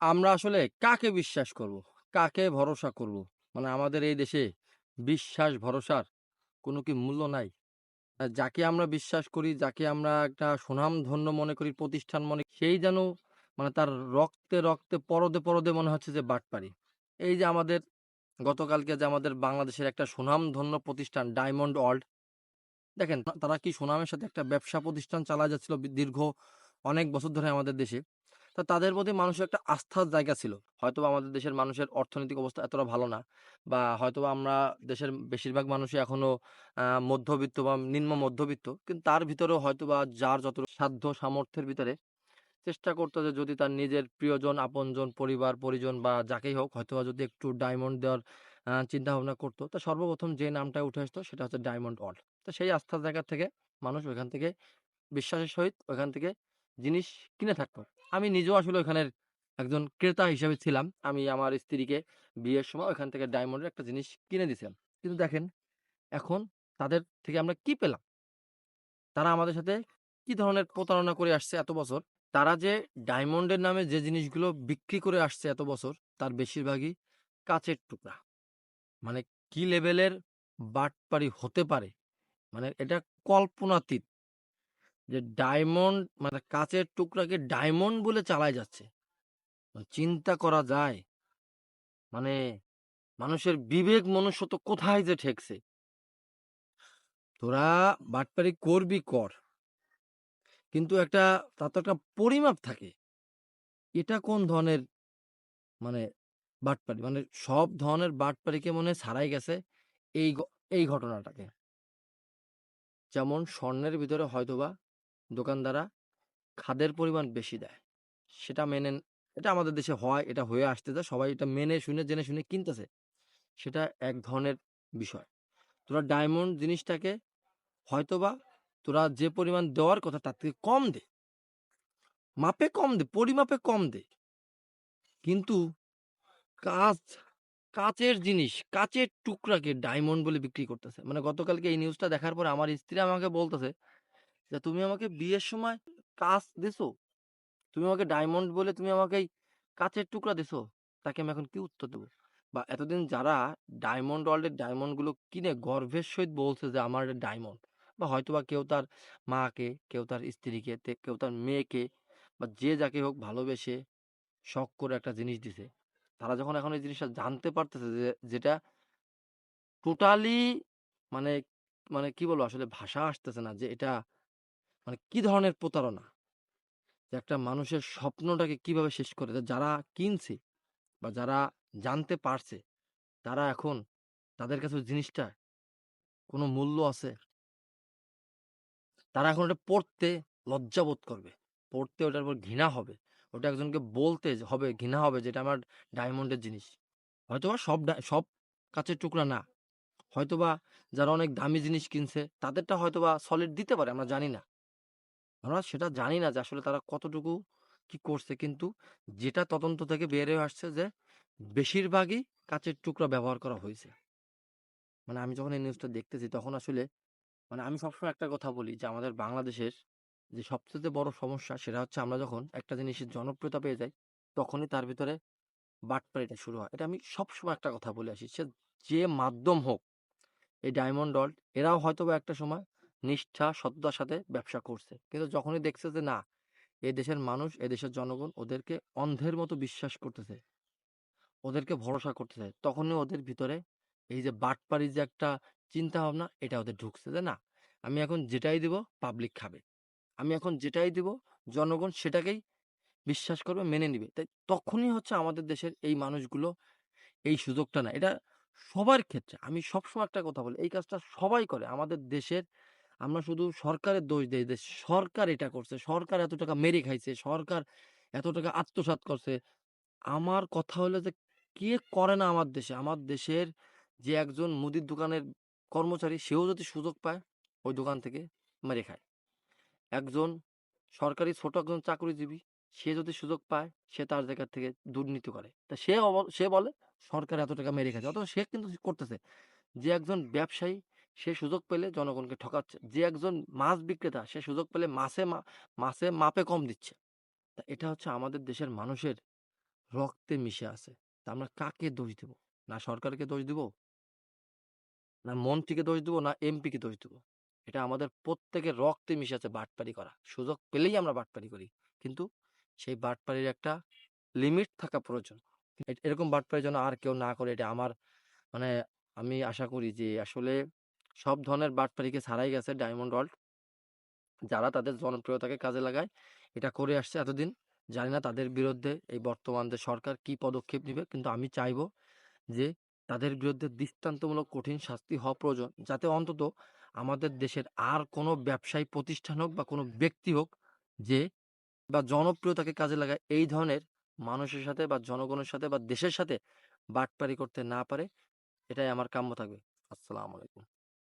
আমরা আসলে কাকে বিশ্বাস করব? কাকে ভরসা করব? মানে আমাদের এই দেশে বিশ্বাস ভরসার কোনো কি মূল্য নাই? যাকে আমরা বিশ্বাস করি, যাকে আমরা একটা সুনামধন্য মনে করি, প্রতিষ্ঠান মনে সেই যেন মানে তার রক্তে, রক্তে পরদে, পরদে মনে হচ্ছে যে বাটপারি। এই যে আমাদের গতকালকে যে আমাদের বাংলাদেশের একটা সুনামধন্য প্রতিষ্ঠান ডায়মন্ড ওয়ার্ল্ড দেখেন তারা কি সুনামের সাথে একটা ব্যবসা প্রতিষ্ঠান চালা যাচ্ছিল দীর্ঘ অনেক বছর ধরে আমাদের দেশে। তো তাদের প্রতি মানুষের একটা আস্থার জায়গা ছিল। হয়তোবা আমাদের দেশের মানুষের অর্থনৈতিক অবস্থা এতটা ভালো না। বা হয়তোবা আমরা দেশের বেশিরভাগ মানুষই এখনও মধ্যবিত্ত বা নিম্ন মধ্যবিত্ত। কিন্তু তার ভিতরেও হয়তোবা যার যত সাধ্য সামর্থ্যের ভিতরে চেষ্টা করতো যে যদি তার নিজের প্রিয়জন, আপনজন, পরিবার, পরিজন বা যাকেই হোক হয়তোবা যদি একটু ডায়মন্ড দেওয়ার চিন্তা ভাবনা করতো তা সর্বপ্রথম যে নামটা উঠে আসতো সেটা হচ্ছে ডায়মন্ড ওয়ার্ল্ড। তো সেই আস্থার জায়গা থেকে মানুষ ওইখান থেকে বিশ্বাসের সহিত ওইখান থেকে জিনিস কিনে থাকতো। আমি নিজেও আসলে ওইখানের একজন ক্রেতা হিসেবে ছিলাম। আমি আমার স্ত্রীকে বিয়ের সময় ওইখান থেকে ডায়মন্ডের একটা জিনিস কিনে দিয়েছিলাম কিন্তু দেখেন, এখন তাদের থেকে আমরা কি পেলাম? তারা আমাদের সাথে কি ধরনের প্রতারণা করে আসছে এত বছর? তারা যে ডায়মন্ডের নামে যে জিনিসগুলো বিক্রি করে আসছে এত বছর, তার বেশিরভাগই কাঁচের টুকরা। মানে কি লেভেলের বাটপারি হতে পারে? মানে এটা কল্পনাতীত। যে ডায়মন্ড মানে কাঁচের টুকরাকে ডায়মন্ড বলে চালায় যাচ্ছে। চিন্তা করা যায়? মানে মানুষের বিবেক মনুষ্য তো কোথায় যে ঠেকছে? তোরা বাটপারি করবি কর। কিন্তু একটা, তার তো একটা পরিমাপ থাকে। এটা কোন ধরনের মানে বাটপারি? মানে সব ধরনের বাটপারিকে মনে ছাড়াই গেছে এই এই ঘটনাটাকে। যেমন স্বর্ণের ভিতরে হয়তোবা দোকানদাররা খাদের পরিমাণ বেশি দেয়। সেটা মেনে এটা আমাদের দেশে হয়, এটা হয়ে আসতেছে। সবাই এটা মেনে শুনে জেনে শুনে কিনতেছে। সেটা এক ধরনের বিষয়। তোরা ডায়মন্ড জিনিসটাকে হয়তোবা তোরা যে পরিমাণ দেওয়ার কথা তার থেকে কম দে। মাপে কম দে, পরিমাপে কম দে। কিন্তু কাঁচ, কাঁচের জিনিস, কাঁচের টুকরাকে ডায়মন্ড বলে বিক্রি করতেছে। মানে গতকালকে এই নিউজটা দেখার পরে আমার স্ত্রী আমাকে বলতেছে যে, "তুমি আমাকে বিয়ের সময় কাজ দিছো? তুমি আমাকে ডায়মন্ড বলে তুমি আমাকে কাঁচের টুকরা দিছো? তাকে আমি এখন কি উত্তর দেবো বা এতদিন যারা ডায়মন্ড ওয়ার্ল্ডের ডায়মন্ডগুলো কিনে গর্বের সহিত বলছে যে, "আমার ডায়মন্ড" বা হয়তো বা কেউ তার মাকে, কেউ তার স্ত্রীকে, কেউ তার মেয়েকে বা যে যাকে হোক ভালোবেসে শখ করে একটা জিনিস দিছে। তারা যখন এখন এই জিনিসটা জানতে পারতেছে যে যেটা টোটালি মানে মানে কি বলব আসলে ভাষা আসতেছে না যে এটা মানে কি ধরনের প্রতারণা? যে একটা মানুষের স্বপ্নটাকে কীভাবে শেষ করে। যারা কিনছে বা যারা জানতে পারছে, তারা এখন তাদের কাছে জিনিসটা কোনো মূল্য আছে? তারা এখন ওটা পড়তে লজ্জাবোধ করবে। পড়তে ওটার উপর ঘৃণা হবে। ওটা একজনকে বলতে হবে ঘৃণা হবে যেটা আমার ডায়মন্ডের জিনিস। হয়তোবা সব সব কাঁচের টুকরা না। হয়তোবা যারা অনেক দামি জিনিস কিনছে তাদেরটা হয়তোবা সলিড দিতে পারে আমরা জানি না। আমরা সেটা জানি না যে আসলে তারা কতটুকু কি করছে। কিন্তু যেটা তদন্ত থেকে বের হয়ে আসছে যে বেশিরভাগই কাঁচের টুকরা ব্যবহার করা হয়েছে মানে আমি যখন এই নিউজটা দেখতেছি তখন আসলে মানে আমি সবসময় একটা কথা বলি যে আমাদের বাংলাদেশের যে সবচেয়ে বড় সমস্যা সেটা হচ্ছে আমরা যখন একটা জিনিসের জনপ্রিয়তা পেয়ে যাই তখনই তার ভিতরে বাটপারিটা শুরু হয়। এটা আমি সবসময় একটা কথা বলে আসি। সে যে মাধ্যম হোক, এই ডায়মন্ড ওয়ার্ল্ড এরাও হয়তোবা একটা সময় নিষ্ঠা, সততার সাথে ব্যবসা করছে। কিন্তু যখনই দেখছে যে না, এ দেশের মানুষ, এ দেশের জনগণ ওদেরকে অন্ধের মতো বিশ্বাস করতেছে। ওদেরকে ভরসা করতেছে। তখনই ওদের ভিতরে এই যে বাটপারির যে একটা চিন্তা ভাবনা এটা ওদের ঢুকছে যে না, আমি এখন যেটাই দিব পাবলিক খাবে। আমি এখন যেটাই দিব জনগণ সেটাকেই বিশ্বাস করবে, মেনে নিবে। তাই তখনই হচ্ছে আমাদের দেশের এই মানুষগুলো এই সুযোগটা নেয়। এটা সবার ক্ষেত্রে। আমি সবসময় একটা কথা বলি, এই কাজটা সবাই করে। আমাদের দেশের আমরা শুধু সরকারের দোষ দেই যে সরকার এটা করছে, সরকার এত টাকা মেরে খাইছে, সরকার এত টাকা আত্মসাৎ করছে। আমার কথা হলো যে কে করে না আমার দেশে? আমার দেশের যে একজন মুদির দোকানের কর্মচারী সেও যদি সুযোগ পায় ওই দোকান থেকে মেরে খায়। একজন সরকারি ছোট একজন চাকরিজীবী সে যদি সুযোগ পায় সে তার জায়গা থেকে দুর্নীতি করে। তা সে সে বলে সরকার এত টাকা মেরে খাচ্ছে। অথবা সে কিন্তু করতেছে। যে একজন ব্যবসায়ী সে সুযোগ পেলে জনগণকে ঠকাচ্ছে। যে একজন মাছ বিক্রেতা, সে সুযোগ পেলে মাছে মাছে মাপে কম দিচ্ছে। তা এটা হচ্ছে আমাদের দেশের মানুষের রক্তে মিশে আছে। তা আমরা কাকে দোষ দিব? না সরকারকে দোষ দিব? না মন্ত্রীকে দোষ দিব? না এমপিকে দোষ দিব? এটা আমাদের প্রত্যেকের রক্তে মিশে আছে বাটপারি করা। সুযোগ পেলেই আমরা বাটপারি করি। কিন্তু সেই বাটপারির একটা লিমিট থাকা প্রয়োজন। এরকম বাটপারি যেন আর কেউ না করে, এটা আমার মানে আমি আশা করি যে আসলে সব ধরনের বাটপারিকে ছাড়াই গেছে ডায়মন্ড ওয়ার্ল্ড। যারা তাদের জনপ্রিয়তাকে কাজে লাগায়, এটা করে আসছে এতদিন। জানি না তাদের বিরুদ্ধে এই বর্তমান যে সরকার কি পদক্ষেপ নেবে, কিন্তু আমি চাইব যে তাদের বিরুদ্ধে দৃষ্টান্তমূলক কঠিন শাস্তি হওয়া প্রয়োজন। যাতে অন্তত আমাদের দেশের আর কোনো ব্যবসায়ী প্রতিষ্ঠান হোক বা কোনো ব্যক্তি হোক যে বা জনপ্রিয়তাকে কাজে লাগায়, এই ধরনের মানুষের সাথে বা জনগণের সাথে বা দেশের সাথে বাটপারি করতে না পারে। এটাই আমার কাম্য থাকবে। আসসালামু আলাইকুম।